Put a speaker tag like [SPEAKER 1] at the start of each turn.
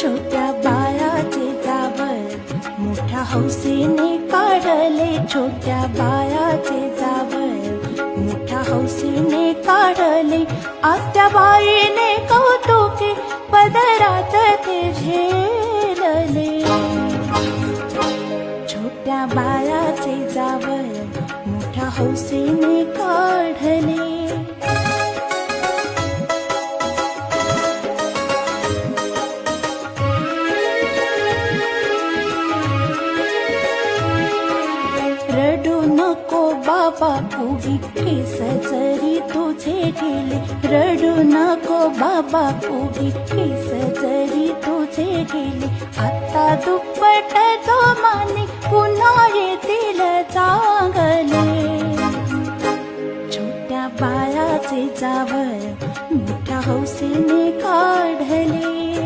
[SPEAKER 1] छोट्या बाळाचे जावळ मोठ्या हौसेने काढले छोट्या बाळाचे जावळ मोठ्या हौसेने काढले आत्या बाईने कौतुके पदरात ते झेलले. छोट्या बाळाचे जावळ मोठ्या हौसेने काढले. बाबा उगी केस जरी तुझे गेले रडू नको बाबा उगी केस जरी तुझे गेले आता दुप्पट जो माने पुन्हा येतील चांगले छोट्या बाळाचे जावळ मोठ्या हौसेने काढले.